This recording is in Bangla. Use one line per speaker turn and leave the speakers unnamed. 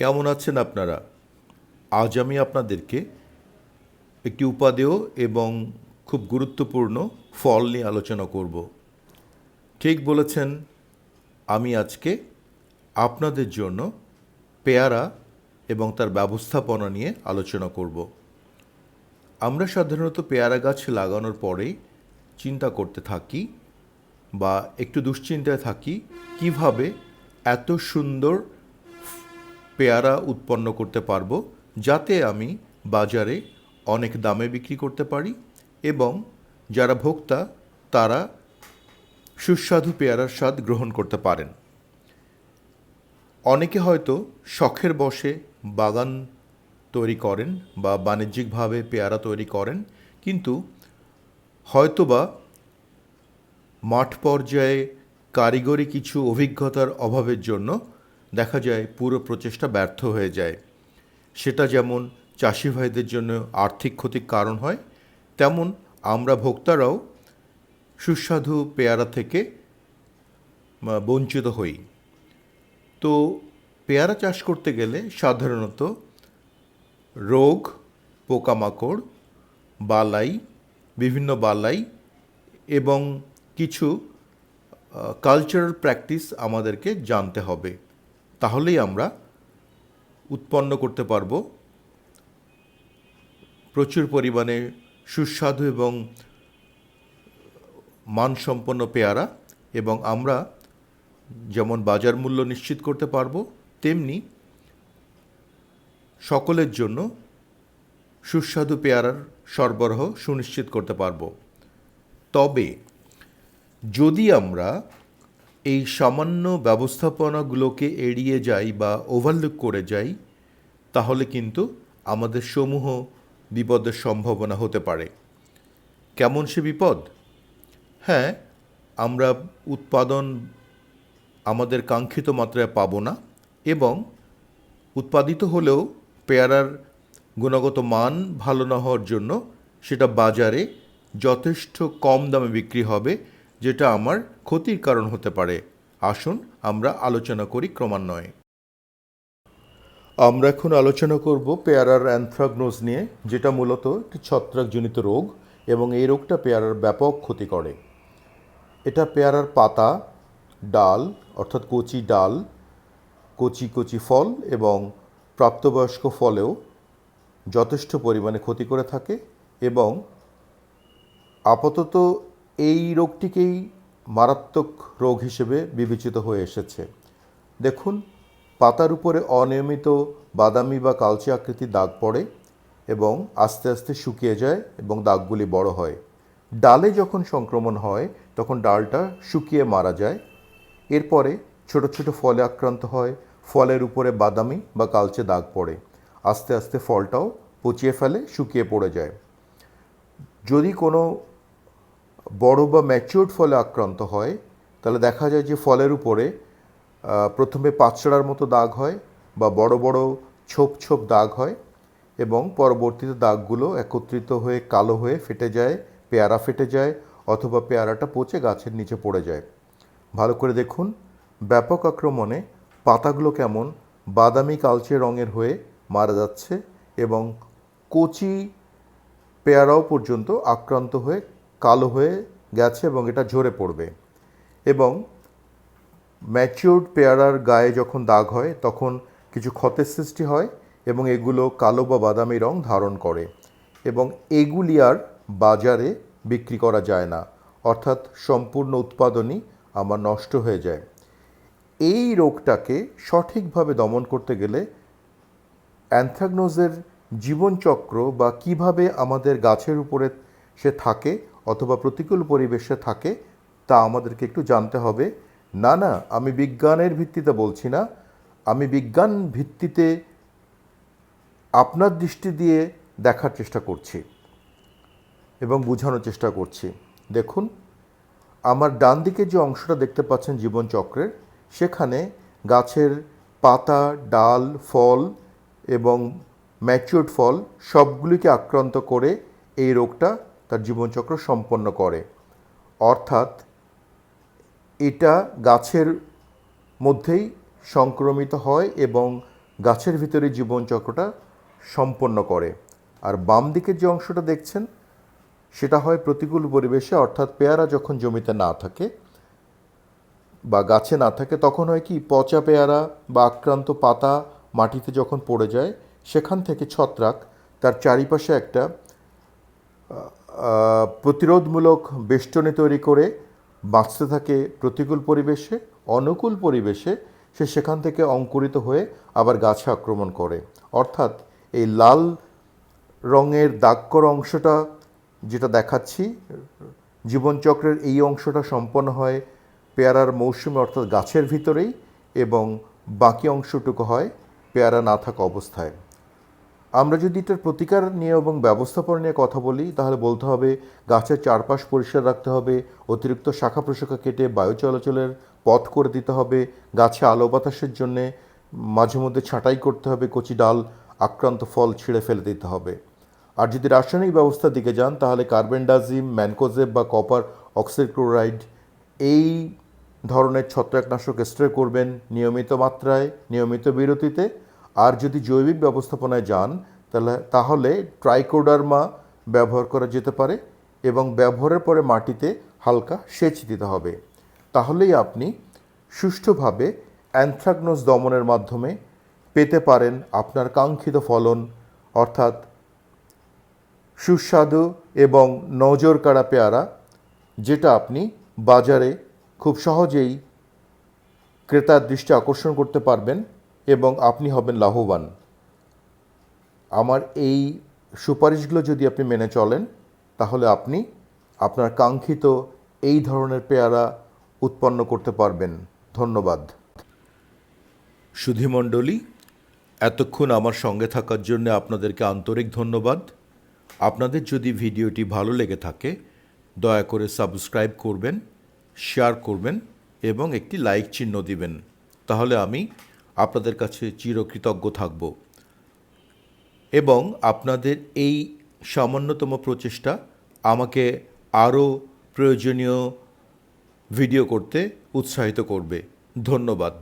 কেমন আছেন আপনারা? আজ আমি আপনাদেরকে একটি উপাদেয় এবং খুব গুরুত্বপূর্ণ ফল নিয়ে আলোচনা করব। ঠিক বলেছেন, আমি আজকে আপনাদের জন্য পেয়ারা এবং তার ব্যবস্থাপনা নিয়ে আলোচনা করব। আমরা সাধারণত পেয়ারা গাছ লাগানোর পরেই চিন্তা করতে থাকি বা একটু দুশ্চিন্তায় থাকি, কীভাবে এত সুন্দর পেয়ারা উৎপন্ন করতে পারব, যাতে আমি বাজারে অনেক দামে বিক্রি করতে পারি এবং যারা ভোক্তা, তারা সুস্বাদু পেয়ারার স্বাদ গ্রহণ করতে পারেন। অনেকে হয়তো শখের বসে বাগান তৈরি করেন বা বাণিজ্যিকভাবে পেয়ারা তৈরি করেন, কিন্তু হয়তোবা মাঠ পর্যায়ে কারিগরি কিছু অভিজ্ঞতার অভাবের জন্য দেখা যায় পুরো প্রচেষ্টা ব্যর্থ হয়ে যায়। সেটা যেমন চাষি ভাইদের জন্য আর্থিক ক্ষতির কারণ হয়, তেমন আমরা ভোক্তারাও সুস্বাদু পেয়ারা থেকে বঞ্চিত হই। তো পেয়ারা চাষ করতে গেলে সাধারণত রোগ, পোকামাকড়, বালাই, বিভিন্ন বালাই এবং কিছু কালচারাল প্র্যাকটিস আমাদেরকে জানতে হবে। তাহলেই আমরা উৎপন্ন করতে পারব প্রচুর পরিমাণে সুস্বাদু এবং মানসম্পন্ন পেয়ারা এবং আমরা যেমন বাজার মূল্য নিশ্চিত করতে পারব, তেমনি সকলের জন্য সুস্বাদু পেয়ারার সরবরাহ সুনিশ্চিত করতে পারব। তবে যদি আমরা এই সামান্য ব্যবস্থাপনাগুলোকে এড়িয়ে যাই বা ওভারলুক করে যাই, তাহলে কিন্তু আমাদের সমূহ বিপদের সম্ভাবনা হতে পারে। কেমন সে বিপদ? হ্যাঁ আমরা উৎপাদন আমাদের কাঙ্ক্ষিত মাত্রায় পাবো না এবং উৎপাদিত হলেও পেয়ারার গুণগত মান ভালো না হওয়ার জন্য সেটা বাজারে যথেষ্ট কম দামে বিক্রি হবে যেটা আমার ক্ষতির কারণ হতে পারে। আসুন, আমরা আলোচনা করি ক্রমান্বয়ে। আমরা এখন আলোচনা করব পেয়ারার অ্যানথ্রাগনোজ নিয়ে, যেটা মূলত একটি ছত্রাকজনিত রোগ এবং এই রোগটা পেয়ারার ব্যাপক ক্ষতি করে। এটা পেয়ারার পাতা, ডাল, অর্থাৎ কচি ডাল, কচি কচি ফল এবং প্রাপ্তবয়স্ক ফলেও যথেষ্ট পরিমাণে ক্ষতি করে থাকে এবং আপাতত এই রোগটিকেই মারাত্মক রোগ হিসেবে বিবেচিত হয়ে এসেছে। দেখুন, পাতার উপরে অনিয়মিত বাদামি বা কালচে আকৃতির দাগ পড়ে এবং আস্তে আস্তে শুকিয়ে যায় এবং দাগগুলি বড় হয়। ডালে যখন সংক্রমণ হয়, তখন ডালটা শুকিয়ে মারা যায়। এরপরে ছোট ছোট ফলে আক্রান্ত হয়, ফলের উপরে বাদামি বা কালচে দাগ পড়ে। আস্তে আস্তে ফলটাও পচিয়ে ফেলে, শুকিয়ে পড়ে যায়। যদি কোনো বড় বা ম্যাচিওর্ড ফলে আক্রান্ত হয়, তাহলে দেখা যায় যে ফলের উপরে প্রথমে পাঁচড়ার মতো দাগ হয় বা বড় বড় ছোপ ছোপ দাগ হয় এবং পরবর্তীতে দাগগুলো একত্রিত হয়ে কালো হয়ে ফেটে যায়, পেয়ারা ফেটে যায় অথবা পেয়ারাটা পচে গাছের নিচে পড়ে যায়। ভালো করে দেখুন, ব্যাপক আক্রমণে পাতাগুলো কেমন বাদামি কালচে রঙের হয়ে মারা যাচ্ছে এবং কচি পেয়ারাও পর্যন্ত আক্রান্ত হয়ে কালো হয়ে গেছে এবং এটা ঝরে পড়বে। এবং ম্যাচিওর্ড পেয়ারার গায়ে যখন দাগ হয়, তখন কিছু ক্ষতের সৃষ্টি হয় এবং এগুলো কালো বা বাদামি রং ধারণ করে এবং এগুলি আর বাজারে বিক্রি করা যায় না। অর্থাৎ সম্পূর্ণ উৎপাদনই আমার নষ্ট হয়ে যায়। এই রোগটাকে সঠিকভাবে দমন করতে গেলে অ্যানথ্রাগনোজের জীবনচক্র বা কীভাবে আমাদের গাছের উপরে সে থাকে অথবা প্রতিকূল পরিবেশে থাকে, তা আমাদেরকে একটু জানতে হবে। না না, আমি বিজ্ঞানের ভিত্তিতে বলছি না। আমি বিজ্ঞান ভিত্তিতে আপনার দৃষ্টি দিয়ে দেখার চেষ্টা করছি এবং বোঝানোর চেষ্টা করছি। দেখুন, আমার ডান দিকে যে অংশটা দেখতে পাচ্ছেন জীবনচক্রের সেখানে গাছের পাতা, ডাল, ফল এবং ম্যাচিওর্ড ফল সবগুলিকে আক্রান্ত করে এই রোগটা তার জীবনচক্র সম্পন্ন করে। অর্থাৎ এটা গাছের মধ্যেই সংক্রমিত হয় এবং গাছের ভিতরে জীবনচক্রটা সম্পন্ন করে। আর বাম দিকের যে অংশটা দেখছেন, সেটা হয় প্রতিকূল পরিবেশে, অর্থাৎ পেয়ারা যখন জমিতে না থাকে বা গাছে না থাকে, তখন হয় কি, পচা পেয়ারা বা আক্রান্ত পাতা মাটিতে যখন পড়ে যায়, সেখান থেকে ছত্রাক তার চারিপাশে একটা প্রতিরোধমূলক বেষ্টনী তৈরি করে বাঁচতে থাকে প্রতিকূল পরিবেশে, অনুকূল পরিবেশে সে সেখান থেকে অঙ্কুরিত হয়ে আবার গাছে আক্রমণ করে। অর্থাৎ এই লাল রঙের দাগকর অংশটা যেটা দেখাচ্ছি, জীবনচক্রের এই অংশটা সম্পন্ন হয় পেয়ারার মৌসুমে, অর্থাৎ গাছের ভিতরেই, এবং বাকি অংশটুকু হয় পেয়ারা না থাকা অবস্থায়। আমরা যদি এটার প্রতিকার নিয়ে এবং ব্যবস্থাপনা নিয়ে কথা বলি, তাহলে বলতে হবে গাছের চারপাশ পরিষ্কার রাখতে হবে, অতিরিক্ত শাখা প্রশাখা কেটে বায়ু চলাচলের পথ করে দিতে হবে, গাছে আলো বাতাসের জন্যে মাঝে মধ্যে ছাঁটাই করতে হবে, কচি ডাল, আক্রান্ত ফল ছিঁড়ে ফেলে দিতে হবে। আর যদি রাসায়নিক ব্যবস্থার দিকে যান, তাহলে কার্বেন্ডাজিম ম্যানকোজেব বা কপার অক্সিক্লোরাইড এই ধরনের ছত্রাকনাশক স্প্রে করবেন নিয়মিত মাত্রায়, নিয়মিত বিরতিতে আর যদি জৈবিক ব্যবস্থাপনায় যান, তাহলে তাহলে ট্রাইকোডার্মা ব্যবহার করা যেতে পারে এবং ব্যবহারের পরে মাটিতে হালকা সেচ দিতে হবে। তাহলেই আপনি সুষ্ঠুভাবে অ্যানথ্রাকনোস দমনের মাধ্যমে পেতে পারেন আপনার কাঙ্ক্ষিত ফলন, অর্থাৎ সুস্বাদু এবং নজর কাড়া পেয়ারা, যেটা আপনি বাজারে খুব সহজেই ক্রেতার দৃষ্টি আকর্ষণ করতে পারবেন। এবং আপনি হবেন লাভবান। আমার এই সুপারিশগুলো যদি আপনি মেনে চলেন, তাহলে আপনি আপনার কাঙ্ক্ষিত এই ধরনের পেয়ারা উৎপন্ন করতে পারবেন। ধন্যবাদ। সুধীমণ্ডলী, এতক্ষণ আমার সঙ্গে থাকার জন্য আপনাদেরকে আন্তরিক ধন্যবাদ। আপনাদের যদি ভিডিওটি ভালো লেগে থাকে, দয়া করে সাবস্ক্রাইব করবেন, শেয়ার করবেন এবং একটি লাইক চিহ্ন দিবেন। তাহলে আমি আপনাদের কাছে চিরকৃতজ্ঞ থাকব। এবং আপনাদের এই সামান্যতম প্রচেষ্টা আমাকে আরও প্রয়োজনীয় ভিডিও করতে উৎসাহিত করবে। ধন্যবাদ।